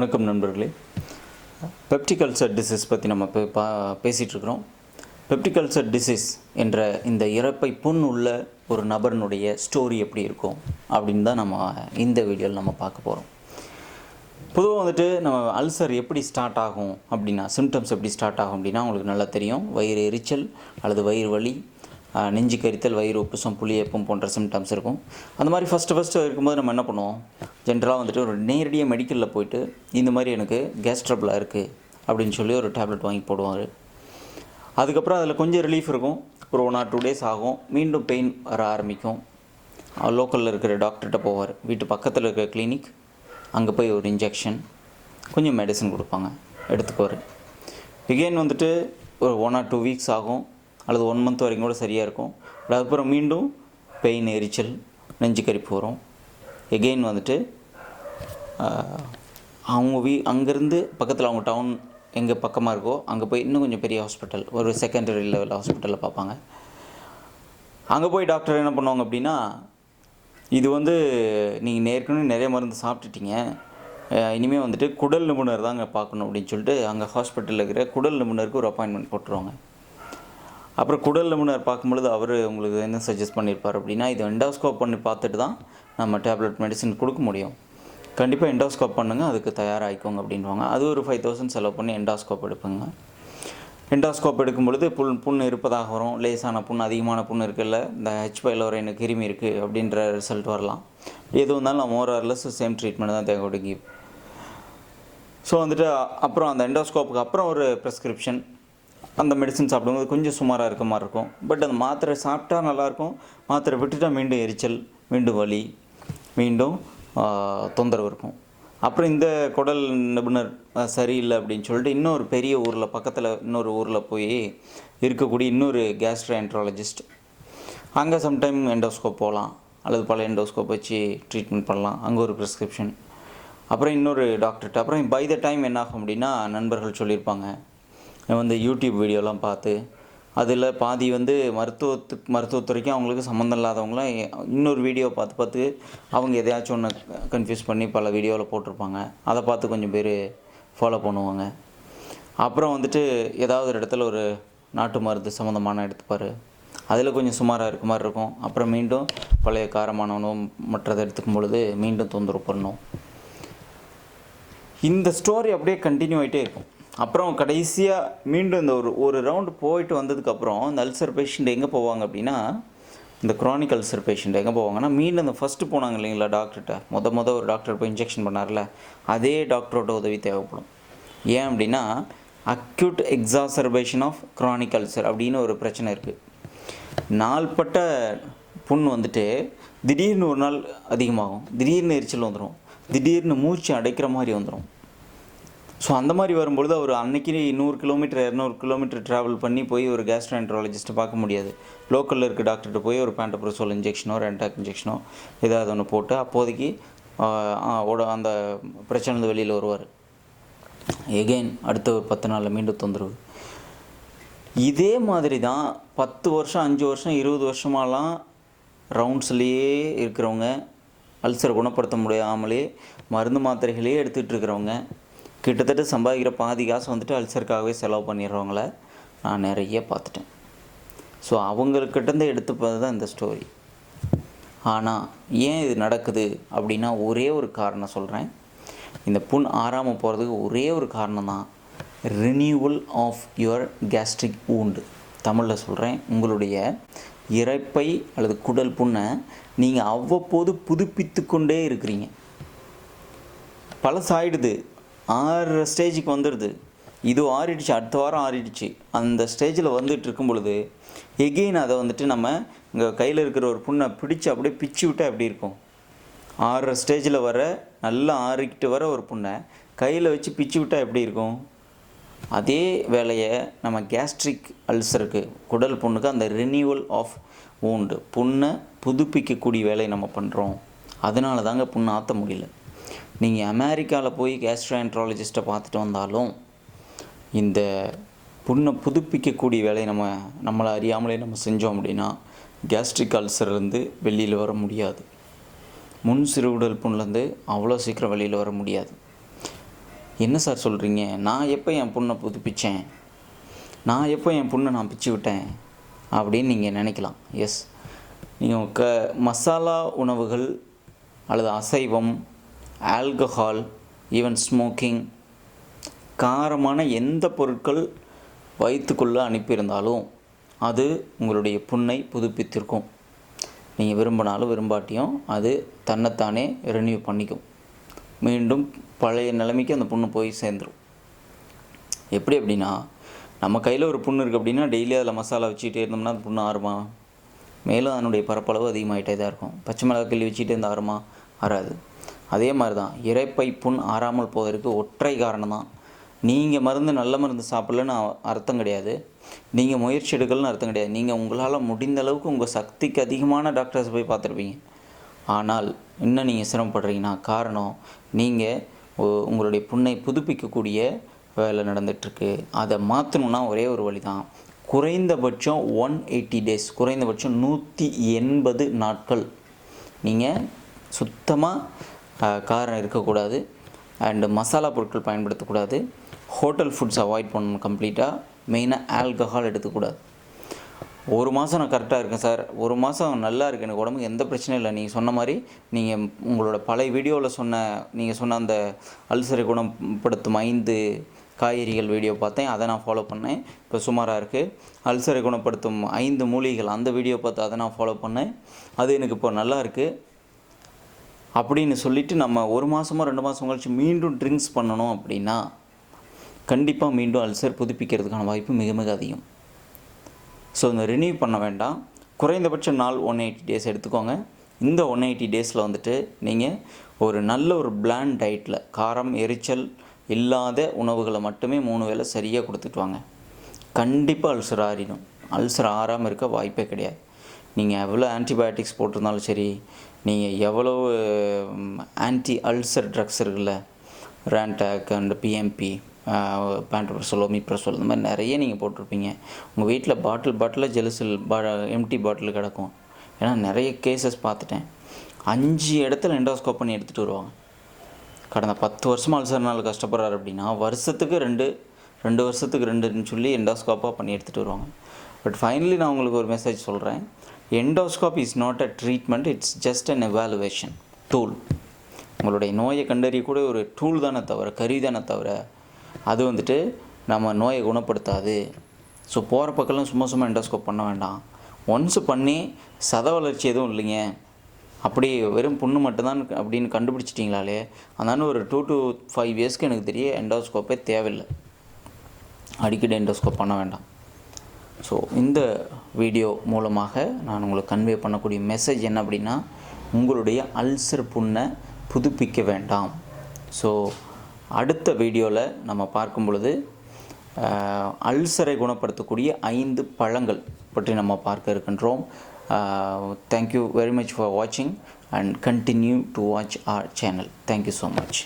வணக்கம் நண்பர்களே. பெப்டிகல்சர் டிசீஸ் பற்றி நம்ம இப்போ பா பேசிகிட்ருக்குறோம் டிசீஸ் என்ற இந்த இறப்பை புண் உள்ள ஒரு நபரினுடைய ஸ்டோரி எப்படி இருக்கும் அப்படின்னு தான் நம்ம இந்த வீடியோவில் நம்ம பார்க்க போகிறோம் பொதுவாக வந்துட்டு நம்ம அல்சர் எப்படி ஸ்டார்ட் ஆகும் அப்படின்னா சிம்டம்ஸ் எப்படி ஸ்டார்ட் ஆகும் அப்படின்னா உங்களுக்கு நல்லா தெரியும். வயிறு எரிச்சல் அல்லது வயிறு வலி நெஞ்சு கரித்தல் வயிறு உப்புசம் புளியப்பம் போன்ற சிம்டம்ஸ் இருக்கும். அந்த மாதிரி ஃபஸ்ட்டு ஃபஸ்ட்டு இருக்கும்போது நம்ம என்ன பண்ணுவோம்? ஜென்ரலாக வந்துட்டு ஒரு நேரடியாக மெடிக்கலில் போயிட்டு இந்த மாதிரி எனக்கு கேஸ் ட்ரபிளாக இருக்குது அப்படின்னு சொல்லி ஒரு டேப்லெட் வாங்கி போடுவார். அதுக்கப்புறம் அதில் கொஞ்சம் ரிலீஃப் இருக்கும். ஒரு ஒன் ஆர் டூ டேஸ் ஆகும். மீண்டும் பெயின் வர ஆரம்பிக்கும். லோக்கலில் இருக்கிற டாக்டர்கிட்ட போவார். வீட்டு பக்கத்தில் இருக்கிற கிளினிக் அங்கே போய் ஒரு இன்ஜெக்ஷன் கொஞ்சம் மெடிசன் கொடுப்பாங்க. எடுத்துக்குவார். எகெயின் வந்துட்டு ஒரு ஒன் ஆர் டூ வீக்ஸ் ஆகும். அல்லது ஒன் மந்த் வரைக்கும் கூட சரியாக இருக்கும். அதுக்கப்புறம் மீண்டும் பெயின் எரிச்சல் நெஞ்சு கரிப்பு வரும். எகெயின் வந்துட்டு அவங்க வீ அங்கேருந்து பக்கத்தில் அவங்க டவுன் எங்கே பக்கமாக இருக்கோ அங்கே போய் இன்னும் கொஞ்சம் பெரிய ஹாஸ்பிட்டல் ஒரு செகண்டரி லெவல் ஹாஸ்பிட்டலில் பார்ப்பாங்க. அங்கே போய் டாக்டர் என்ன பண்ணுவாங்க அப்படின்னா இது வந்து நீங்கள் ஏற்கனவே நிறைய மருந்து சாப்பிட்டுட்டீங்க. இனிமேல் வந்துட்டு குடல் நிபுணர் தாங்க பார்க்கணும் அப்படின்னு சொல்லிட்டு அங்கே ஹாஸ்பிட்டலில் இருக்கிற குடல் நிபுணருக்கு ஒரு அப்பாயின்மெண்ட் போட்டுருவாங்க. அப்புறம் குடல் நிபுணர் பார்க்கும்பொழுது அவர் உங்களுக்கு என்ன சஜஸ்ட் பண்ணியிருப்பார் அப்படின்னா இது எண்டோஸ்கோப் பண்ணி பார்த்துட்டு தான் நம்ம டேப்லெட் மெடிசன் கொடுக்க முடியும். கண்டிப்பாக எண்டோஸ்கோப் பண்ணுங்கள் அதுக்கு தயாராகிக்கோங்க அப்படின்வாங்க அது ஒரு ஃபைவ் தௌசண்ட் செலவு பண்ணி எண்டோஸ்கோப் எடுப்பேங்க. எண்டோஸ்கோப் எடுக்கும் பொழுது புண் புண் இருப்பதாக வரும். லேசான புண் அதிகமான புண் இருக்குல்ல இந்த ஹெச் பைலோரைனு கிருமி இருக்குது அப்படின்ற ரிசல்ட் வரலாம். எது வந்தாலும் நம்ம ஓரளஸ் சேம் ட்ரீட்மெண்ட் தான் தேவைப்படும் give. ஸோ வந்துட்டு அப்புறம் அந்த எண்டோஸ்கோப்புக்கு அப்புறம் ஒரு ப்ரெஸ்கிரிப்ஷன் அந்த மெடிசன் சாப்பிடும்போது கொஞ்சம் சுமாராக இருக்க மாதிரி இருக்கும். பட் அந்த மாத்திரை சாப்பிட்டா நல்லாயிருக்கும் மாத்திரை விட்டுட்டால் மீண்டும் எரிச்சல். மீண்டும் வலி மீண்டும் தொந்தரவு இருக்கும். அப்புறம் இந்த குடல் நிபுணர் சரியில்லை அப்படின்னு சொல்லிட்டு இன்னொரு பெரிய ஊரில் பக்கத்தில் இன்னொரு ஊரில் போய் இருக்கக்கூடிய இன்னொரு கேஸ்ட்ரோஎன்ட்ராலஜிஸ்ட் அங்கே சம்டைம் எண்டோஸ்கோப் போகலாம் அல்லது பல எண்டோஸ்கோப் வச்சு ட்ரீட்மெண்ட் பண்ணலாம். அங்கே ஒரு ப்ரிஸ்கிரிப்ஷன் அப்புறம் இன்னொரு டாக்டர்கிட்ட அப்புறம் பை த டைம் என்ன ஆகும் அப்படின்னா நண்பர்கள் சொல்லியிருப்பாங்க. வந்து யூடியூப் வீடியோலாம் பார்த்து அதில் பாதி வந்து மருத்துவத்துக்கு மருத்துவத்துறைக்கும் அவங்களுக்கு சம்மந்தம் இல்லாதவங்களாம் இன்னொரு வீடியோ பார்த்து பார்த்து அவங்க எதையாச்சும் ஒன்று கன்ஃபியூஸ் பண்ணி பல வீடியோவில் போட்டிருப்பாங்க. அதை பார்த்து கொஞ்சம் பேர் ஃபாலோ பண்ணுவாங்க. அப்புறம் வந்துட்டு ஏதாவது ஒரு இடத்துல ஒரு நாட்டு மருந்து சம்மந்தமான எடுத்துப்பார். அதில் கொஞ்சம் சுமாராக இருக்க மாதிரி இருக்கும். அப்புறம் மீண்டும் பழைய காரமான உணவு மற்றதை எடுத்துக்கும் பொழுது மீண்டும் தொந்தரவு பண்ணும். இந்த ஸ்டோரி அப்படியே கண்டினியூ ஆகிட்டே இருக்கும். அப்புறம் கடைசியாக மீண்டும் இந்த ஒரு ஒரு ரவுண்டு போயிட்டு வந்ததுக்கப்புறம் இந்த அல்சர் பேஷண்ட் எங்கே போவாங்க அப்படின்னா இந்த chronic அல்சர் பேஷண்ட் எங்கே போவாங்கன்னா மீண்டும் இந்த ஃபஸ்ட்டு போனாங்க இல்லைங்களா டாக்டர்கிட்ட மொத மொதல் ஒரு டாக்டர் போய் இன்ஜெக்ஷன் பண்ணார்ல. அதே டாக்டரோட உதவி தேவைப்படும். ஏன் அப்படின்னா acute exacerbation of chronic ulcer அப்படின்னு ஒரு பிரச்சனை இருக்குது நாள்பட்ட புண் வந்துட்டு திடீர்னு ஒரு நாள் அதிகமாகும். திடீர்னு எரிச்சல் வந்துடும் திடீர்னு மூச்சு அடைக்கிற மாதிரி வந்துடும் ஸோ அந்த மாதிரி வரும்பொழுது அவர் அன்னைக்கு நூறு கிலோமீட்டர் இரநூறு கிலோமீட்டர் ட்ராவல் பண்ணி போய் ஒரு கேஸ்ட்ரோஎன்ட்ராலஜிஸ்ட்டை பார்க்க முடியாது. லோக்கலில் இருக்க டாக்டர்கிட்ட போய் ஒரு பேண்டப்ரோசோல் இன்ஜெக்ஷனோ ரெண்டாக் இன்ஜெக்ஷனோ ஏதாவது ஒன்று போட்டு அப்போதைக்கு ஓட அந்த பிரச்சனை வெளியில் வருவார். எகெயின் அடுத்த ஒரு பத்து நாளில் மீண்டும் தொந்தரவு. இதே மாதிரி தான் பத்து வருஷம் அஞ்சு வருஷம் இருபது வருஷமாலாம் ரவுண்ட்ஸ்லேயே இருக்கிறவங்க அல்சரை குணப்படுத்த முடியாமலே மருந்து மாத்திரைகளே எடுத்துகிட்டு இருக்கிறவங்க கிட்டத்தட்ட சம்பாதிக்கிற பாதி காசு வந்துட்டு அல்சருக்காகவே செலவு பண்ணிடுறவங்கள நான் நிறைய பார்த்துட்டேன். ஸோ அவங்கக்கிட்டேருந்து எடுத்துப்பது தான் இந்த ஸ்டோரி ஆனால் ஏன் இது நடக்குது அப்படின்னா ஒரே ஒரு காரணம் சொல்கிறேன் இந்த புண் ஆறாமல் போகிறதுக்கு ஒரே ஒரு காரணம் தான் ரினியூவல் ஆஃப் யுவர் கேஸ்ட்ரிக் ஊண்டு தமிழில் சொல்கிறேன் உங்களுடைய இறப்பை அல்லது குடல் புண்ணை நீங்கள் அவ்வப்போது புதுப்பித்து கொண்டே இருக்கிறீங்க. பழசாயிடுது. ஆறு ஸ்டேஜுக்கு வந்துடுது இது ஆறிடுச்சு அடுத்த வாரம் ஆறிடுச்சு. அந்த ஸ்டேஜில் வந்துட்டு இருக்கும் பொழுது எகெயின் அதை வந்துட்டு நம்ம இங்கே கையில் இருக்கிற ஒரு புண்ணை பிடிச்சு அப்படியே பிச்சு விட்டால் எப்படி இருக்கும்? ஆறு ஸ்டேஜில் வர நல்லா ஆறிக்கிட்டு வர ஒரு புண்ணை கையில் வச்சு பிச்சு விட்டால் எப்படி இருக்கும்? அதே வேலையை நம்ம கேஸ்ட்ரிக் அல்சருக்கு குடல் புண்ணுக்கு அந்த ரினியூவல் ஆஃப் ஊண்டு புண்ணை புதுப்பிக்கக்கூடிய வேலையை நம்ம பண்ணுறோம் அதனால தாங்க புண்ணை ஆற்ற முடியல. நீங்கள் அமெரிக்காவில் போய் கேஸ்ட்ரோஎன்ட்ராலஜிஸ்ட்டை பார்த்துட்டு வந்தாலும் இந்த புண்ணை புதுப்பிக்கக்கூடிய வேலையை நம்ம நம்மளை அறியாமலே நம்ம செஞ்சோம் அப்படின்னா கேஸ்ட்ரிக் அல்சர்லேருந்து வெளியில் வர முடியாது. முன் சிறுகுடல் புண்ணிலேருந்து அவ்வளோ சீக்கிரம் வெளியில் வர முடியாது. என்ன சார் சொல்கிறீங்க நான் எப்போ என் புண்ணை புதுப்பிச்சேன்? நான் எப்போ என் புண்ணை நான் பிச்சு விட்டேன்? அப்படின்னு நீங்கள் நினைக்கலாம். எஸ் நீங்கள் க மசாலா உணவுகள் அல்லது அசைவம் ஆல்கஹால் ஈவன் ஸ்மோக்கிங் காரமான எந்த பொருட்கள் வயிற்றுக்குள்ளே அனுப்பியிருந்தாலும் அது உங்களுடைய புண்ணை புதுப்பித்திருக்கும். நீங்கள் விரும்பினாலும் விரும்பாட்டியும் அது தன்னைத்தானே ரெனியூ பண்ணிக்கும். மீண்டும் பழைய நிலைமைக்கு அந்த புண்ணு போய் சேர்ந்துடும் எப்படி அப்படின்னா நம்ம கையில் ஒரு புண்ணு இருக்குது அப்படின்னா டெய்லி அதில் மசாலா வச்சுக்கிட்டே இருந்தோம்னா அந்த புண்ணு ஆறுமா? மேலும் அதனுடைய பரப்பளவு அதிகமாகிட்டே தான் இருக்கும். பச்சை மிளகா கிள்ளி வச்சுக்கிட்டே இருந்தால் ஆறுமா? ஆறாது. அதே மாதிரி தான் இறைப்பை புண் ஆறாமல் போவதற்கு ஒற்றை காரணம் தான் நீங்கள் மருந்து நல்ல மருந்து சாப்பிட்லன்னு அர்த்தம் கிடையாது. நீங்கள் முயற்சி எடுக்கலன்னு அர்த்தம் கிடையாது. நீங்கள் உங்களால் முடிந்த அளவுக்கு உங்கள் சக்திக்கு அதிகமான டாக்டர்ஸ் போய் பார்த்துருப்பீங்க. ஆனால் இன்னும் நீங்கள் சிரமப்படுறீங்கன்னா காரணம் நீங்கள் உங்களுடைய புண்ணை புதுப்பிக்கக்கூடிய வேலை நடந்துகிட்ருக்கு அதை மாற்றணுன்னா ஒரே ஒரு வழி தான் குறைந்தபட்சம் ஒன் எயிட்டி டேஸ் குறைந்தபட்சம் நூற்றி எண்பது நாட்கள். நீங்கள் சுத்தமாக காரம் இருக்கக்கூடாது. அண்டு மசாலா பொருட்கள் பயன்படுத்தக்கூடாது. ஹோட்டல் ஃபுட்ஸ் அவாய்ட் பண்ணணும் கம்ப்ளீட்டாக மெயினாக ஆல்கஹால் எடுத்துக்கூடாது. ஒரு மாதம் நான் கரெக்டாக இருக்கேன் சார். ஒரு மாதம் நல்லா இருக்கு. எனக்கு உடம்புக்கு எந்த பிரச்சனையும் இல்லை. நீங்கள் சொன்ன மாதிரி நீங்கள் உங்களோட பழைய வீடியோவில் சொன்ன நீங்கள் சொன்ன அந்த அல்சரை குணப்படுத்தும் ஐந்து காய்கறிகள் வீடியோ பார்த்தேன். அதை நான் ஃபாலோ பண்ணேன். இப்போ சுமாராக இருக்குது அல்சரை குணப்படுத்தும் ஐந்து மூலிகைகள் அந்த வீடியோ பார்த்து அதை நான் ஃபாலோ பண்ணேன். அது எனக்கு இப்போ நல்லா இருக்குது அப்படின்னு சொல்லிவிட்டு நம்ம ஒரு மாதமோ ரெண்டு மாதம் கழிச்சு மீண்டும் ட்ரிங்க்ஸ் பண்ணணும் அப்படின்னா கண்டிப்பாக மீண்டும் அல்சர் புதுப்பிக்கிறதுக்கான வாய்ப்பு மிக மிக அதிகம். ஸோ இந்த ரினியூ பண்ண வேண்டாம். குறைந்தபட்ச நாள் ஒன் எயிட்டி டேஸ் எடுத்துக்கோங்க. இந்த ஒன் எயிட்டி டேஸில் வந்துட்டு நீங்கள் ஒரு நல்ல ஒரு பிளான் டயட்டில் காரம் எரிச்சல் இல்லாத உணவுகளை மட்டுமே மூணு வேளை சரியாக கொடுத்துட்டு வாங்க. கண்டிப்பாக அல்சர் ஆறிடும். அல்சர் ஆறாமல் இருக்க வாய்ப்பே கிடையாது. நீங்கள் எவ்வளோ ஆன்டிபயோட்டிக்ஸ் போட்டிருந்தாலும் சரி நீங்கள் எவ்வளோ ஆன்டி அல்சர் ட்ரக்ஸ் இருக்குல்ல? ரேண்டாக் அண்ட் பிஎம்பி பேண்ட்ரோசோல் ஒமிப்ரசோல் இந்த மாதிரி நிறைய நீங்கள் போட்டிருப்பீங்க. உங்கள் வீட்டில் பாட்டில் பாட்டில் ஜெலுசில் பா எம்டி பாட்டில் கிடக்கும். ஏன்னா நிறைய கேசஸ் பார்த்துட்டேன். அஞ்சு இடத்துல எண்டோஸ்கோப் பண்ணி எடுத்துகிட்டு வருவாங்க. கடந்த பத்து வருஷமாக அல்சர்னால் கஷ்டப்படுறாரு அப்படின்னா வருஷத்துக்கு ரெண்டு ரெண்டு வருஷத்துக்கு ரெண்டுன்னு சொல்லி எண்டோஸ்கோப்பாக பண்ணி எடுத்துகிட்டு வருவாங்க. பட் ஃபைனலி நான் உங்களுக்கு ஒரு மெசேஜ் சொல்கிறேன் endoscope is not a treatment it's just an evaluation tool உங்களுடைய நோயை கண்டறியக்கூடிய ஒரு டூல் தானே தவிர கருவி தானே தவிர அது வந்துட்டு நம்ம நோயை குணப்படுத்தாது. ஸோ போகிற பக்கம்லாம் சும்மா சும்மா எண்டோஸ்கோப் பண்ண வேண்டாம். ஒன்ஸ் பண்ணி சத வளர்ச்சி எதுவும் இல்லைங்க. அப்படி வெறும் புண்ணு மட்டும்தான் அப்படின்னு கண்டுபிடிச்சிட்டிங்களாலே அதனால ஒரு டூ டு ஃபைவ் இயர்ஸ்க்கு எனக்கு தெரிய எண்டோஸ்கோப்பே தேவையில்லை. அடிக்கடி எண்டோஸ்கோப் பண்ண வேண்டாம். ஸோ இந்த வீடியோ மூலமாக நான் உங்களுக்கு கன்வே பண்ணக்கூடிய மெசேஜ் என்ன அப்படின்னா உங்களுடைய அல்சர் புண்ணை புதுப்பிக்க வேண்டாம். ஸோ அடுத்த வீடியோவில் நம்ம பார்க்கும் பொழுது அல்சரை குணப்படுத்தக்கூடிய ஐந்து பழங்கள் பற்றி நம்ம பார்க்க இருக்கின்றோம். Thank you very much for வாட்சிங் and continue to watch our channel thank you so much